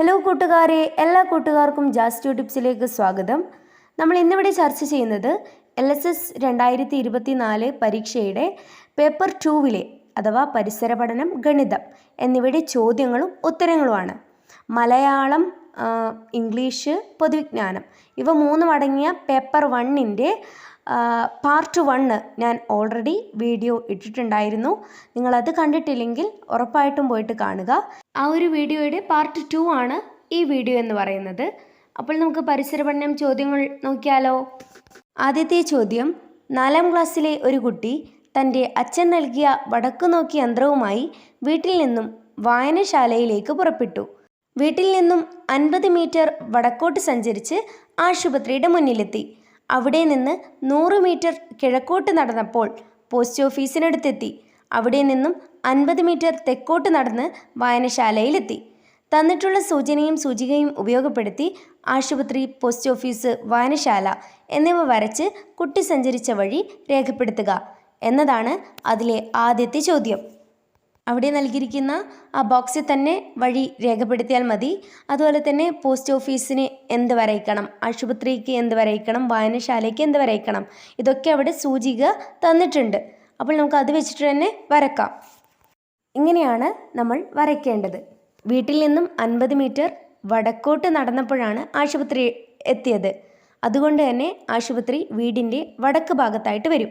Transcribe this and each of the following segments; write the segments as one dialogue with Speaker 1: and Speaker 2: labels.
Speaker 1: Hello കൂട്ടുകാരെ. എല്ലാ കൂട്ടുകാർക്കും ജാസ് ടിപ്സിലേക്ക് സ്വാഗതം. നമ്മൾ ഇന്നിവിടെ ചർച്ച ചെയ്യുന്നത് എൽ എസ് എസ് രണ്ടായിരത്തി ഇരുപത്തി നാല് പരീക്ഷയുടെ പേപ്പർ ടൂവിലെ അഥവാ പരിസര പഠനം ഗണിതം എന്നിവയുടെ ചോദ്യങ്ങളും ഉത്തരങ്ങളുമാണ്. മലയാളം ഇംഗ്ലീഷ് പൊതുവിജ്ഞാനം ഇവ മൂന്നും അടങ്ങിയ പേപ്പർ വണ്ണിന്റെ പാർട്ട് വണ്ണ് ഞാൻ ഓൾറെഡി വീഡിയോ ഇട്ടിട്ടുണ്ടായിരുന്നു. നിങ്ങളത് കണ്ടിട്ടില്ലെങ്കിൽ ഉറപ്പായിട്ടും പോയിട്ട് കാണുക. ആ ഒരു വീഡിയോയുടെ പാർട്ട് ടു ആണ് ഈ വീഡിയോ എന്ന് പറയുന്നത്. അപ്പോൾ നമുക്ക് പരിസര പഠനം ചോദ്യങ്ങൾ നോക്കിയാലോ? ആദ്യത്തെ ചോദ്യം നാലാം ക്ലാസ്സിലെ ഒരു കുട്ടി തന്റെ അച്ഛൻ നൽകിയ വടക്കു നോക്കി യന്ത്രവുമായി വീട്ടിൽ നിന്നും വായനശാലയിലേക്ക് പുറപ്പെട്ടു. വീട്ടിൽ നിന്നും അൻപത് മീറ്റർ വടക്കോട്ട് സഞ്ചരിച്ച് ആശുപത്രിയുടെ മുന്നിലെത്തി. അവിടെ നിന്ന് നൂറ് മീറ്റർ കിഴക്കോട്ട് നടന്നപ്പോൾ പോസ്റ്റ് ഓഫീസിനടുത്തെത്തി. അവിടെ നിന്നും അൻപത് മീറ്റർ തെക്കോട്ട് നടന്ന് വായനശാലയിലെത്തി. തന്നിട്ടുള്ള സൂചനയും സൂചികയും ഉപയോഗപ്പെടുത്തി ആശുപത്രി പോസ്റ്റ് ഓഫീസ് വായനശാല എന്നിവ വരച്ച് കുട്ടി സഞ്ചരിച്ച വഴി രേഖപ്പെടുത്തുക എന്നതാണ് അതിലെ ആദ്യത്തെ ചോദ്യം. അവിടെ നൽകിയിരിക്കുന്ന ആ ബോക്സിൽ തന്നെ വഴി രേഖപ്പെടുത്തിയാൽ മതി. അതുപോലെ തന്നെ പോസ്റ്റ് ഓഫീസിന് എന്ത് വരയ്ക്കണം ആശുപത്രിക്ക് എന്ത് വരയ്ക്കണം വായനശാലയ്ക്ക് എന്ത് വരയ്ക്കണം ഇതൊക്കെ അവിടെ സൂചിക തന്നിട്ടുണ്ട്. അപ്പോൾ നമുക്ക് അത് വെച്ചിട്ട് തന്നെ വരക്കാം. ഇങ്ങനെയാണ് നമ്മൾ വരയ്ക്കേണ്ടത്. വീട്ടിൽ നിന്നും അൻപത് മീറ്റർ വടക്കോട്ട് നടന്നപ്പോഴാണ് ആശുപത്രി എത്തിയത്. അതുകൊണ്ട് തന്നെ ആശുപത്രി വീടിന്റെ വടക്ക് ഭാഗത്തായിട്ട് വരും.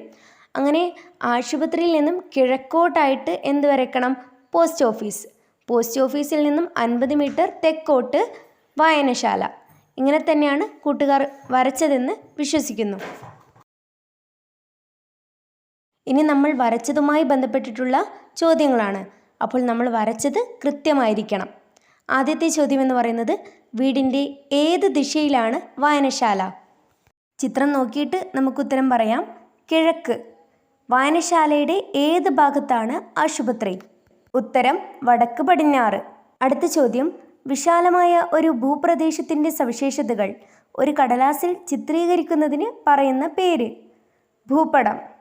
Speaker 1: അങ്ങനെ ആശുപത്രിയിൽ നിന്നും കിഴക്കോട്ടായിട്ട് എന്ത് വരയ്ക്കണം? Post office. പോസ്റ്റ് ഓഫീസിൽ നിന്നും അൻപത് മീറ്റർ തെക്കോട്ട് വായനശാല. ഇങ്ങനെ തന്നെയാണ് കൂട്ടുകാർ വരച്ചതെന്ന് വിശ്വസിക്കുന്നു. ഇനി നമ്മൾ വരച്ചതുമായി ബന്ധപ്പെട്ടിട്ടുള്ള ചോദ്യങ്ങളാണ്. അപ്പോൾ നമ്മൾ വരച്ചത് കൃത്യമായിരിക്കണം. ആദ്യത്തെ ചോദ്യം എന്ന് പറയുന്നത് വീടിന്റെ ഏത് ദിശയിലാണ് വായനശാല? ചിത്രം നോക്കിയിട്ട് നമുക്ക് ഉത്തരം പറയാം. കിഴക്ക്. വായനശാലയുടെ ഏത് ഭാഗത്താണ് ആശുപത്രി? ഉത്തരം വടക്ക് പടിഞ്ഞാറ്. അടുത്ത ചോദ്യം വിശാലമായ ഒരു ഭൂപ്രദേശത്തിന്റെ സവിശേഷതകൾ ഒരു കടലാസിൽ ചിത്രീകരിക്കുന്നതിന് പറയുന്ന പേര്. ഭൂപടം.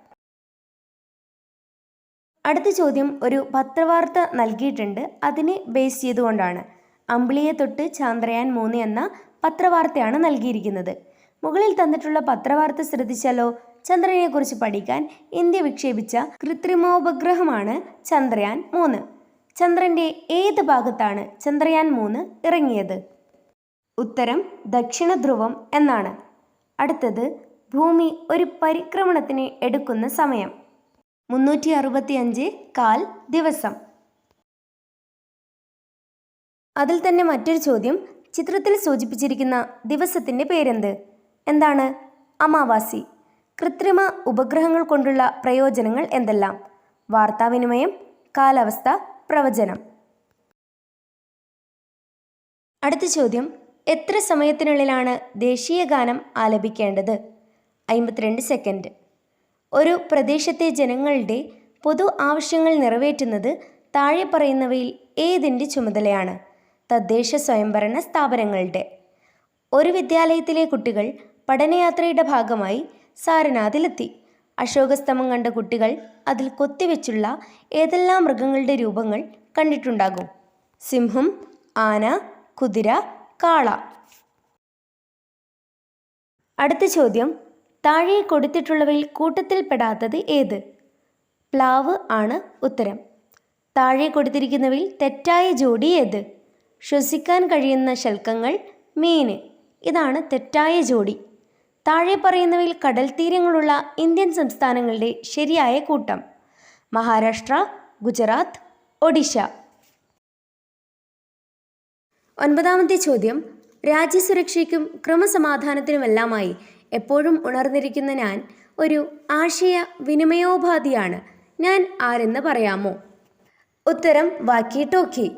Speaker 1: അടുത്ത ചോദ്യം ഒരു പത്രവാർത്ത നൽകിയിട്ടുണ്ട്. അതിനെ ബേസ് ചെയ്തുകൊണ്ടാണ്. അമ്പിളിയെ തൊട്ട് ചാന്ദ്രയാൻ മൂന്ന് എന്ന പത്രവാർത്തയാണ് നൽകിയിരിക്കുന്നത്. മുകളിൽ തന്നിട്ടുള്ള പത്രവാർത്ത ശ്രദ്ധിച്ചാലോ? ചന്ദ്രനെക്കുറിച്ച് പഠിക്കാൻ ഇന്ത്യ വിക്ഷേപിച്ച കൃത്രിമോപഗ്രഹമാണ് ചന്ദ്രയാൻ മൂന്ന്. ചന്ദ്രന്റെ ഏത് ഭാഗത്താണ് ചന്ദ്രയാൻ മൂന്ന് ഇറങ്ങിയത്? ഉത്തരം ദക്ഷിണ ധ്രുവം എന്നാണ്. അടുത്തത് ഭൂമി ഒരു പരിക്രമണത്തിന് എടുക്കുന്ന സമയം. മുന്നൂറ്റി അറുപത്തി അഞ്ച് കാൽ ദിവസം. അതിൽ തന്നെ മറ്റൊരു ചോദ്യം. ചിത്രത്തിൽ സൂചിപ്പിച്ചിരിക്കുന്ന ദിവസത്തിന്റെ പേരെന്ത്? എന്താണ്? അമാവാസി. കൃത്രിമ ഉപഗ്രഹങ്ങൾ കൊണ്ടുള്ള പ്രയോജനങ്ങൾ എന്തെല്ലാം? വാർത്താവിനിമയം കാലാവസ്ഥ പ്രവചനം. അടുത്ത ചോദ്യം. എത്ര സമയത്തിനുള്ളിലാണ് ദേശീയ ഗാനം ആലപിക്കേണ്ടത്? അമ്പത്തിരണ്ട് സെക്കൻഡ്. ഒരു പ്രദേശത്തെ ജനങ്ങളുടെ പൊതു ആവശ്യങ്ങൾ നിറവേറ്റുന്നത് താഴെ പറയുന്നവയിൽ ഏതിന്റെ ചുമതലയാണ്? തദ്ദേശ സ്വയംഭരണ സ്ഥാപനങ്ങളുടെ. ഒരു വിദ്യാലയത്തിലെ കുട്ടികൾ പഠനയാത്രയുടെ ഭാഗമായി സാരനാഥിലെത്തി. അശോകസ്തമം കണ്ട കുട്ടികൾ അതിൽ കൊത്തിവെച്ചുള്ള ഏതെല്ലാം മൃഗങ്ങളുടെ രൂപങ്ങൾ കണ്ടിട്ടുണ്ടാകും? സിംഹം ആന കുതിര കാള. അടുത്ത ചോദ്യം താഴെ കൊടുത്തിട്ടുള്ളവയിൽ കൂട്ടത്തിൽപ്പെടാത്തത് ഏത്? പ്ലാവ് ആണ് ഉത്തരം. താഴെ കൊടുത്തിരിക്കുന്നവയിൽ തെറ്റായ ജോഡി ഏത്? ശ്വസിക്കാൻ കഴിയുന്ന ശൽക്കങ്ങൾ മീന് ഇതാണ് തെറ്റായ ജോഡി. താഴെ പറയുന്നവയിൽ കടൽ തീരങ്ങളുള്ള ഇന്ത്യൻ സംസ്ഥാനങ്ങളുടെ ശരിയായ കൂട്ടം. മഹാരാഷ്ട്ര ഗുജറാത്ത് ഒഡീഷ. ഒൻപതാമത്തെ ചോദ്യം. രാജ്യസുരക്ഷയ്ക്കും ക്രമസമാധാനത്തിനുമെല്ലാമായി എപ്പോഴും ഉണർന്നിരിക്കുന്ന ഞാൻ ഒരു ആശയ വിനിമയോപാധിയാണ്. ഞാൻ ആരെന്ന് പറയാമോ? ഉത്തരം വാക്കി ടോക്കി.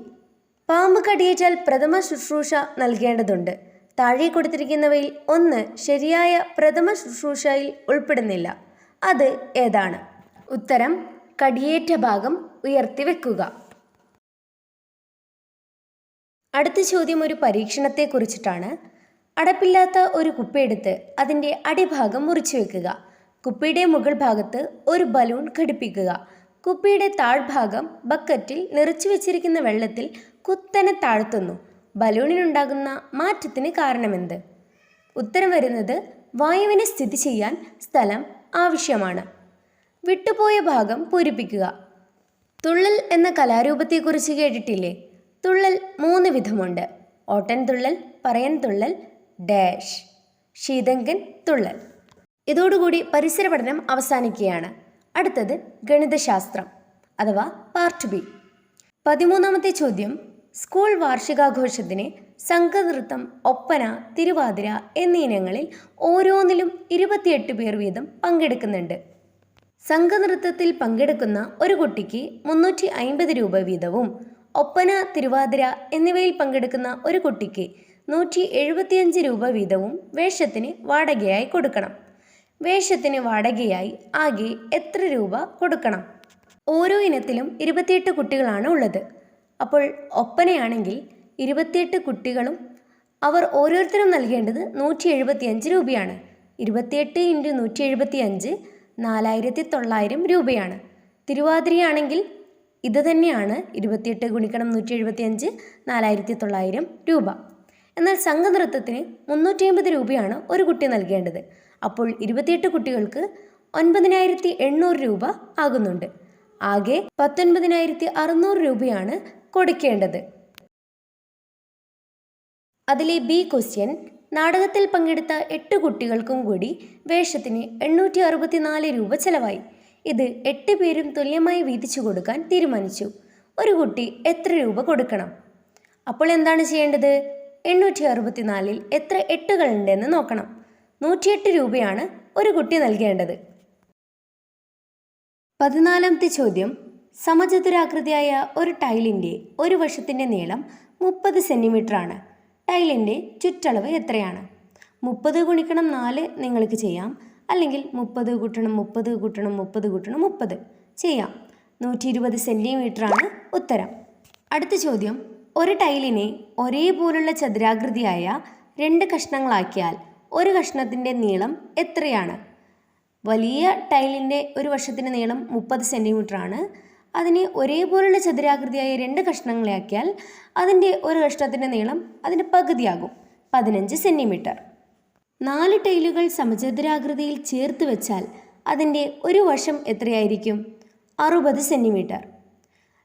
Speaker 1: പാമ്പ് കടിയേറ്റാൽ പ്രഥമ ശുശ്രൂഷ നൽകേണ്ടതുണ്ട്. താഴെ കൊടുത്തിരിക്കുന്നവയിൽ ഒന്ന് ശരിയായ പ്രഥമ ശുശ്രൂഷയിൽ ഉൾപ്പെടുന്നില്ല. അത് ഏതാണ്? ഉത്തരം കടിയേറ്റ ഭാഗം ഉയർത്തി വെക്കുക അടുത്ത ചോദ്യം ഒരു പരീക്ഷണത്തെ കുറിച്ചിട്ടാണ് അടപ്പില്ലാത്ത ഒരു കുപ്പിയെടുത്ത് അതിന്റെ അടിഭാഗം മുറിച്ചു വെക്കുക. കുപ്പിയുടെ മുകൾ ഭാഗത്ത് ഒരു ബലൂൺ ഘടിപ്പിക്കുക. കുപ്പിയുടെ താഴ്ഭാഗം ബക്കറ്റിൽ നിറച്ചു വെച്ചിരിക്കുന്ന വെള്ളത്തിൽ കുത്തനെ താഴ്ത്തുന്നു. ബലൂണിനുണ്ടാകുന്ന മാറ്റത്തിന് കാരണമെന്ത്? ഉത്തരം വരുന്നത് വായുവിനെ സ്ഥിതി ചെയ്യാൻ സ്ഥലം ആവശ്യമാണ്. വിട്ടുപോയ ഭാഗം പൂരിപ്പിക്കുക. തുള്ളൽ എന്ന കലാരൂപത്തെക്കുറിച്ച് കേട്ടിട്ടില്ലേ? തുള്ളൽ മൂന്ന് വിധമുണ്ട്. ഓട്ടൻ തുള്ളൽ പറയൻ തുള്ളൽ ഡാഷ് ശീതങ്കൻ തുള്ളൽ. ഇതോടുകൂടി പരിസര പഠനം അവസാനിക്കുകയാണ്. അടുത്തത് ഗണിതശാസ്ത്രം അഥവാ പാർട്ട് ബി. പതിമൂന്നാമത്തെ ചോദ്യം സ്കൂൾ വാർഷികാഘോഷത്തിന് സംഘനൃത്തം ഒപ്പന തിരുവാതിര എന്നീ ഇനങ്ങളിൽ ഓരോന്നിലും ഇരുപത്തിയെട്ട് പേർ വീതം പങ്കെടുക്കുന്നുണ്ട്. സംഘനൃത്തത്തിൽ പങ്കെടുക്കുന്ന ഒരു കുട്ടിക്ക് മുന്നൂറ്റി രൂപ വീതവും ഒപ്പന തിരുവാതിര എന്നിവയിൽ പങ്കെടുക്കുന്ന ഒരു കുട്ടിക്ക് നൂറ്റി എഴുപത്തിയഞ്ച് രൂപ വീതവും വേഷത്തിന് വാടകയായി കൊടുക്കണം. വേഷത്തിന് വാടകയായി ആകെ എത്ര രൂപ കൊടുക്കണം? ഓരോ ഇനത്തിലും ഇരുപത്തിയെട്ട് കുട്ടികളാണ് ഉള്ളത്. അപ്പോൾ ഒപ്പനയാണെങ്കിൽ ഇരുപത്തിയെട്ട് കുട്ടികളും അവർ ഓരോരുത്തരും നൽകേണ്ടത് നൂറ്റി എഴുപത്തിയഞ്ച് രൂപയാണ്. ഇരുപത്തിയെട്ട് ഇന്റു നൂറ്റി എഴുപത്തി അഞ്ച് നാലായിരത്തി തൊള്ളായിരം രൂപയാണ്. തിരുവാതിരയാണെങ്കിൽ ഇത് തന്നെയാണ് ഇരുപത്തിയെട്ട് ഗുണിക്കണം നൂറ്റി എഴുപത്തിയഞ്ച് നാലായിരത്തി തൊള്ളായിരം രൂപ. എന്നാൽ സംഘനൃത്തത്തിന് മുന്നൂറ്റി അമ്പത് രൂപയാണ് ഒരു കുട്ടി നൽകേണ്ടത്. അപ്പോൾ ഇരുപത്തിയെട്ട് കുട്ടികൾക്ക് ഒൻപതിനായിരത്തി എണ്ണൂറ് രൂപ ആകുന്നുണ്ട്. ആകെ പത്തൊൻപതിനായിരത്തി അറുന്നൂറ് രൂപയാണ് കൊടുക്കേണ്ടത്. അതിലെ ബി ക്വസ്റ്റ്യൻ നാടകത്തിൽ പങ്കെടുത്ത എട്ട് കുട്ടികൾക്കും കൂടി വേഷത്തിന് എണ്ണൂറ്റി അറുപത്തിനാല് രൂപ ചെലവായി. ഇത് എട്ട് പേരും തുല്യമായി വീതിച്ചു കൊടുക്കാൻ തീരുമാനിച്ചു. ഒരു കുട്ടി എത്ര രൂപ കൊടുക്കണം? അപ്പോൾ എന്താണ് ചെയ്യേണ്ടത്? എണ്ണൂറ്റി അറുപത്തിനാലിൽ എത്ര എട്ടുകളുണ്ടെന്ന് നോക്കണം. നൂറ്റിയെട്ട് രൂപയാണ് ഒരു കുട്ടി നൽകേണ്ടത്. പതിനാലാമത്തെ ചോദ്യം. സമചതുരാകൃതിയായ ഒരു ടൈലിന്റെ ഒരു വശത്തിന്റെ നീളം മുപ്പത് ആണ് ടൈലിന്റെ ചുറ്റളവ് എത്രയാണ്? മുപ്പത് ഗുണിക്കണം നാല് നിങ്ങൾക്ക് ചെയ്യാം. അല്ലെങ്കിൽ മുപ്പത് കൂട്ടണം മുപ്പത് കൂട്ടണം മുപ്പത് കൂട്ടണം മുപ്പത് ചെയ്യാം. നൂറ്റി ഇരുപത് സെന്റിമീറ്ററാണ് ഉത്തരം. അടുത്ത ചോദ്യം. ഒരു ടൈലിനെ ഒരേപോലുള്ള ചതുരാകൃതിയായ രണ്ട് കഷ്ണങ്ങളാക്കിയാൽ ഒരു കഷ്ണത്തിന്റെ നീളം എത്രയാണ്? വലിയ ടൈലിന്റെ ഒരു വശത്തിന്റെ നീളം മുപ്പത് ആണ് അതിനെ ഒരേപോലുള്ള ചതുരാകൃതിയായ രണ്ട് കഷ്ണങ്ങളാക്കിയാൽ അതിന്റെ ഒരു കഷ്ണത്തിന്റെ നീളം അതിന്റെ പകുതിയാകും പതിനഞ്ച് സെന്റിമീറ്റർ. നാല് ടൈലുകൾ സമചതുരാകൃതിയിൽ ചേർത്ത് വെച്ചാൽ അതിന്റെ ഒരു വശം എത്രയായിരിക്കും? അറുപത് സെന്റിമീറ്റർ.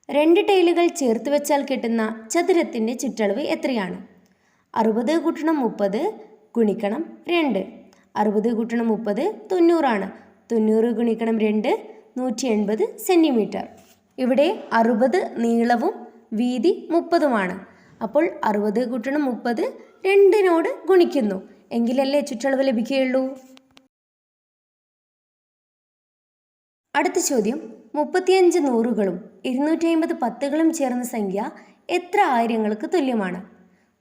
Speaker 1: രണ്ട് ടൈലുകൾ ചേർത്ത് വെച്ചാൽ കിട്ടുന്ന ചതുരത്തിന്റെ ചുറ്റളവ് എത്രയാണ്? അറുപത് കൂട്ടണം മുപ്പത് ഗുണിക്കണം രണ്ട്. അറുപത് കൂട്ടണം മുപ്പത് തൊണ്ണൂറാണ്. തൊണ്ണൂറ് ഗുണിക്കണം രണ്ട് നൂറ്റി എൺപത് സെന്റിമീറ്റർ ഇവിടെ അറുപത് നീളവും വീതി മുപ്പതുമാണ്. അപ്പോൾ അറുപത് കൂട്ടണം മുപ്പത് രണ്ടിനോട് ഗുണിക്കുന്നു. എങ്കിലല്ലേ ചുറ്റളവ് ലഭിക്കുകയുള്ളൂ? അടുത്ത ചോദ്യം. മുപ്പത്തിയഞ്ച് നൂറുകളും ഇരുന്നൂറ്റി അമ്പത് പത്തുകളും ചേർന്ന സംഖ്യ എത്ര ആയിരങ്ങൾക്ക് തുല്യമാണ്?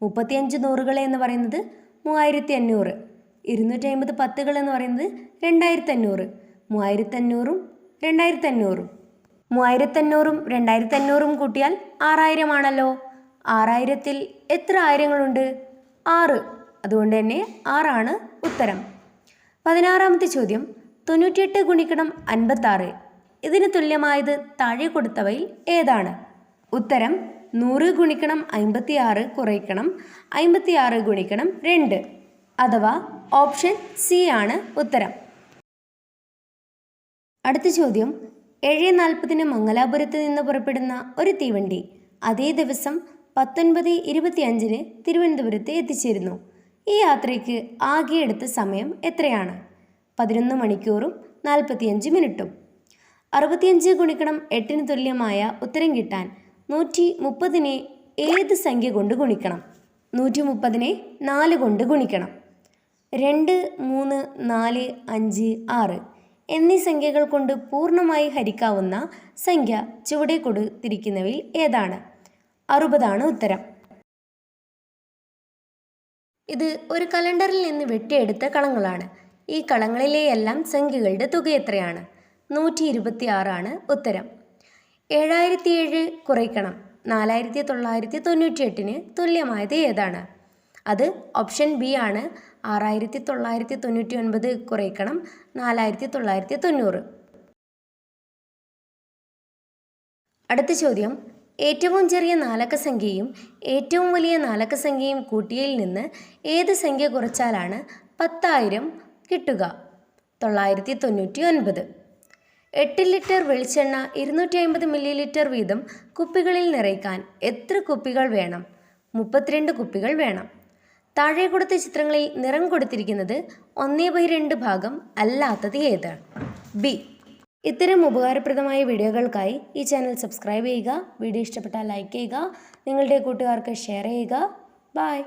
Speaker 1: മുപ്പത്തിയഞ്ച് നൂറുകൾ എന്ന് പറയുന്നത് മൂവായിരത്തി അഞ്ഞൂറ് ഇരുന്നൂറ്റി അമ്പത് പത്തുകൾ എന്ന് പറയുന്നത് രണ്ടായിരത്തി അഞ്ഞൂറ് മൂവായിരത്തി അഞ്ഞൂറും രണ്ടായിരത്തി അഞ്ഞൂറും മൂവായിരത്തി അഞ്ഞൂറും രണ്ടായിരത്തി അഞ്ഞൂറും കൂട്ടിയാൽ ആറായിരമാണല്ലോ ആറായിരത്തിൽ എത്ര ആയിരങ്ങളുണ്ട്? ആറ്. അതുകൊണ്ട് തന്നെ ആറാണ് ഉത്തരം. പതിനാറാമത്തെ ചോദ്യം തൊണ്ണൂറ്റിയെട്ട് ഗുണിക്കണം അൻപത്താറ്. ഇതിന് തുല്യമായത് താഴെ കൊടുത്തവയിൽ ഏതാണ്? ഉത്തരം നൂറ് ഗുണിക്കണം അമ്പത്തിയാറ് കുറയ്ക്കണം അമ്പത്തിയാറ് ഗുണിക്കണം രണ്ട്. അഥവാ ഓപ്ഷൻ സി ആണ് ഉത്തരം. അടുത്ത ചോദ്യം ഏഴ് നാൽപ്പതിന് മംഗലാപുരത്ത് നിന്ന് പുറപ്പെടുന്ന ഒരു തീവണ്ടി അതേ ദിവസം പത്തൊൻപത് ഇരുപത്തിയഞ്ചിന് തിരുവനന്തപുരത്ത് എത്തിച്ചേരുന്നു. ഈ യാത്രയ്ക്ക് ആകെ എടുത്ത സമയം എത്രയാണ്? പതിനൊന്ന് മണിക്കൂറും നാൽപ്പത്തിയഞ്ച് മിനിറ്റും. അറുപത്തിയഞ്ച് ഗുണിക്കണം എട്ടിന് തുല്യമായ ഉത്തരം കിട്ടാൻ നൂറ്റി മുപ്പതിനെ ഏത് സംഖ്യ കൊണ്ട് ഗുണിക്കണം? നൂറ്റി മുപ്പതിനെ നാല് കൊണ്ട് ഗുണിക്കണം. രണ്ട് മൂന്ന് നാല് അഞ്ച് ആറ് എന്നീ സംഖ്യകൾ കൊണ്ട് പൂർണമായി ഹരിക്കാവുന്ന സംഖ്യ ചുവടെ കൊടുത്തിരിക്കുന്നവയിൽ ഏതാണ്? അറുപതാണ് ഉത്തരം. ഇത് ഒരു കലണ്ടറിൽ നിന്ന് വെട്ടിയെടുത്ത കളങ്ങളാണ്. ഈ കളങ്ങളിലെയെല്ലാം സംഖ്യകളുടെ തുക എത്രയാണ്? നൂറ്റി ഇരുപത്തി ആറാണ് ഉത്തരം. ഏഴായിരത്തി ഏഴ് കുറയ്ക്കണം. നാലായിരത്തി തൊള്ളായിരത്തി തൊണ്ണൂറ്റി എട്ടിന് തുല്യമായത് ഏതാണ്? അത് ഓപ്ഷൻ ബി ആണ്. ആറായിരത്തി തൊള്ളായിരത്തി തൊണ്ണൂറ്റി ഒൻപത് കുറയ്ക്കണം. നാലായിരത്തി തൊള്ളായിരത്തി തൊണ്ണൂറ് അടുത്ത ചോദ്യം. ഏറ്റവും ചെറിയ നാലക്ക സംഖ്യയും ഏറ്റവും വലിയ നാലക്ക സംഖ്യയും കൂട്ടിയിൽ നിന്ന് ഏത് സംഖ്യ കുറച്ചാലാണ് പത്തായിരം കിട്ടുക? തൊള്ളായിരത്തി തൊണ്ണൂറ്റി ഒൻപത് എട്ട് ലിറ്റർ വെളിച്ചെണ്ണ ഇരുന്നൂറ്റി അമ്പത് മില്ലി ലിറ്റർ വീതം കുപ്പികളിൽ നിറയ്ക്കാൻ എത്ര കുപ്പികൾ വേണം? മുപ്പത്തിരണ്ട് കുപ്പികൾ വേണം. താഴെ കൊടുത്ത ചിത്രങ്ങളിൽ നിറം കൊടുത്തിരിക്കുന്നത് ഒന്നേ ബൈ രണ്ട് ഭാഗം അല്ലാത്തത് ഏതാണ് ബി. ഇത്തരം ഉപകാരപ്രദമായ വീഡിയോകൾക്കായി ഈ ചാനൽ സബ്സ്ക്രൈബ് ചെയ്യുക വീഡിയോ ഇഷ്ടപ്പെട്ടാൽ ലൈക്ക് ചെയ്യുക നിങ്ങളുടെ കൂട്ടുകാർക്ക് ഷെയർ ചെയ്യുക. ബായ്